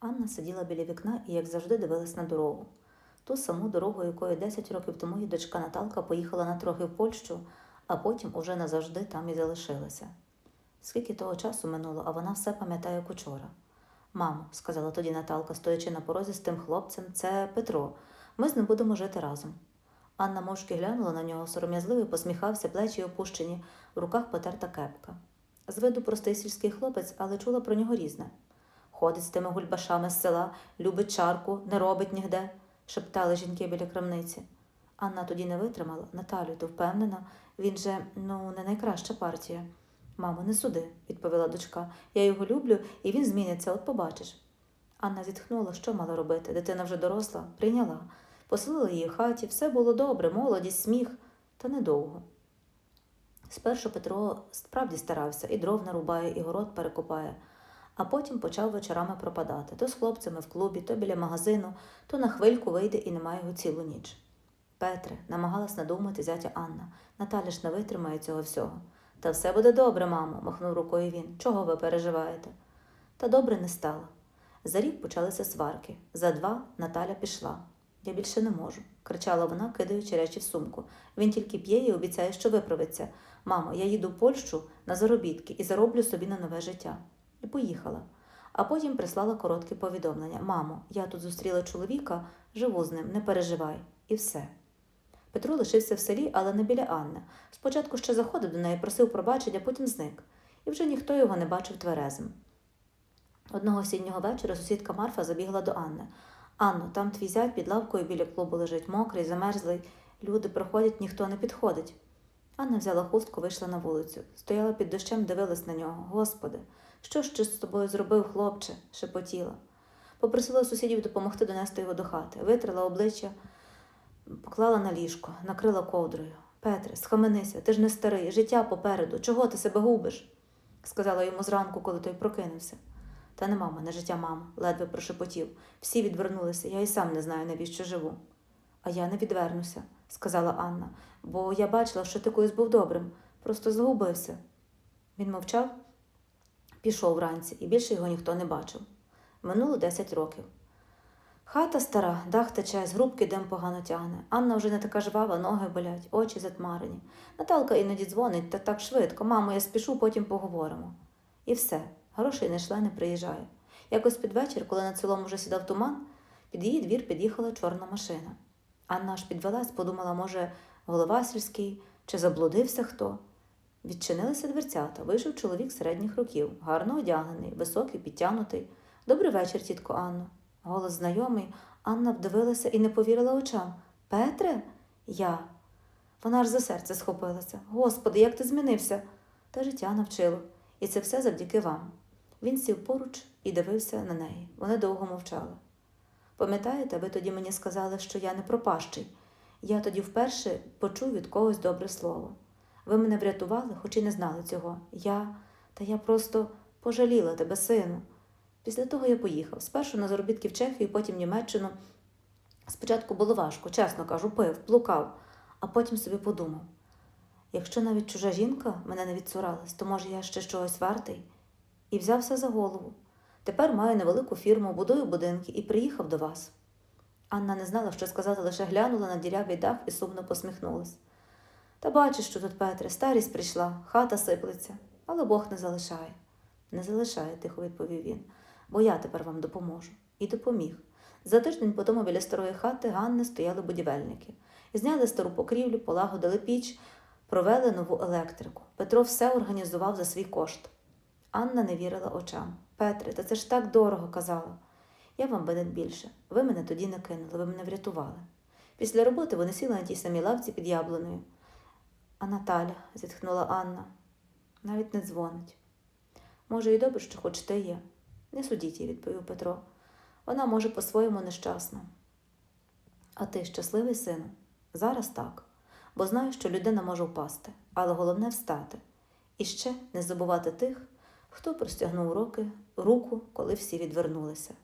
Анна сиділа біля вікна і, як завжди, дивилась на дорогу. Ту саму дорогу, якою 10 років тому її дочка Наталка поїхала на трохи в Польщу, а потім уже назавжди там і залишилася. Скільки того часу минуло, а вона все пам'ятає як учора. Мамо, сказала тоді Наталка, стоячи на порозі з тим хлопцем, це Петро. Ми з ним будемо жити разом. Анна мовчки глянула на нього, сором'язливо посміхався, плечі опущені, в руках потерта кепка. З виду простий сільський хлопець, але чула про нього різне. Ходить з тими гульбашами з села, любить чарку, не робить нігде, шептали жінки біля крамниці. Анна тоді не витримала. Наталю, ти впевнена, він же ну не найкраща партія. Мамо, не суди, відповіла дочка. Я його люблю, і він зміниться, от побачиш. Анна зітхнула, що мала робити. Дитина вже доросла, прийняла. Поселила її в хаті, все було добре, молодість, сміх, та недовго. Спершу Петро справді старався, і дров нарубає, і город перекопає, а потім почав вечорами пропадати то з хлопцями в клубі, то біля магазину, то на хвильку вийде і немає його цілу ніч. Петре, намагалась надумати зятя Анна. Наталя ж не витримає цього всього. Та все буде добре, мамо, махнув рукою він. Чого ви переживаєте? Та добре не стало. За рік почалися сварки. За два Наталя пішла. Я більше не можу, кричала вона, кидаючи речі в сумку. Він тільки п'є і обіцяє, що виправиться. Мамо, я їду в Польщу на заробітки і зароблю собі на нове життя. І поїхала. А потім прислала коротке повідомлення: Мамо, я тут зустріла чоловіка, живу з ним, не переживай. І все. Петро лишився в селі, але не біля Анни. Спочатку ще заходив до неї, просив пробачення, потім зник. І вже ніхто його не бачив тверезим. Одного осіннього вечора сусідка Марфа забігла до Анни. Анно, там твій зять під лавкою біля клубу лежить, мокрий, замерзлий. Люди проходять, ніхто не підходить. Анна взяла хустку, вийшла на вулицю. Стояла під дощем, дивилась на нього. Господи, що ж ти з тобою зробив, хлопче? шепотіла. Попросила сусідів допомогти донести його до хати, витрила обличчя, поклала на ліжко, накрила ковдрою. Петре, схаменися, ти ж не старий, життя попереду. Чого ти себе губиш? сказала йому зранку, коли той прокинувся. Та нема в мене життя, мама, ледве прошепотів. Всі відвернулися, я і сам не знаю, навіщо живу. А я не відвернуся, сказала Анна, бо я бачила, що ти колись був добрим, просто загубився. Він мовчав, пішов вранці, і більше його ніхто не бачив. Минуло десять років. Хата стара, дах тече, з грубки дим погано тягне. Анна вже не така жвава, ноги болять, очі затмарені. Наталка іноді дзвонить та так швидко. Мамо, я спішу, потім поговоримо. І все. Грошей не шле, не приїжджає. Якось під вечір, коли над селом уже сідав туман, під її двір під'їхала чорна машина. Анна аж підвелась, подумала, може, голова сільський чи заблудився хто. Відчинилися дверцята. Вийшов чоловік середніх років, гарно одягнений, високий, підтягнутий. Добрий вечір, тітко Анно. Голос знайомий. Анна вдивилася і не повірила очам. Петре? Я. Вона аж за серце схопилася. Господи, як ти змінився? Та життя навчило. І це все завдяки вам. Він сів поруч і дивився на неї. Вони довго мовчали. Пам'ятаєте, ви тоді мені сказали, що я не пропащий. Я тоді вперше почув від когось добре слово. Ви мене врятували, хоч і не знали цього. Я, та я просто пожаліла тебе, сину. Після того я поїхав. Спершу на заробітки в Чехію, потім в Німеччину. Спочатку було важко, чесно кажу, пив, плукав, а потім собі подумав. Якщо навіть чужа жінка мене не відцуралась, то може я ще чогось вартий? І взявся за голову. Тепер маю невелику фірму, будую будинки і приїхав до вас. Анна не знала, що сказати, лише глянула на дірявий дах і сумно посміхнулась. Та бачиш, що тут, Петре, старість прийшла, хата сиплеться, але Бог не залишає. Не залишає, тихо відповів він, бо я тепер вам допоможу. І допоміг. За тиждень по тому біля старої хати Ганни стояли будівельники. Зняли стару покрівлю, полагодили піч, провели нову електрику. Петро все організував за свій кошт. Анна не вірила очам. Петре, та це ж так дорого казала. Я вам винен більше. Ви мене тоді не кинули, ви мене врятували. Після роботи вони сіли на тій самій лавці під яблуною. А Наталя, зітхнула Анна, навіть не дзвонить. Може, і добре, що хоч ти є. Не судіть її, відповів Петро. Вона може по-своєму нещасна. А ти щасливий сину? Зараз так, бо знаю, що людина може впасти, але головне встати. І ще не забувати тих, хто простягнув руки, руку, коли всі відвернулися.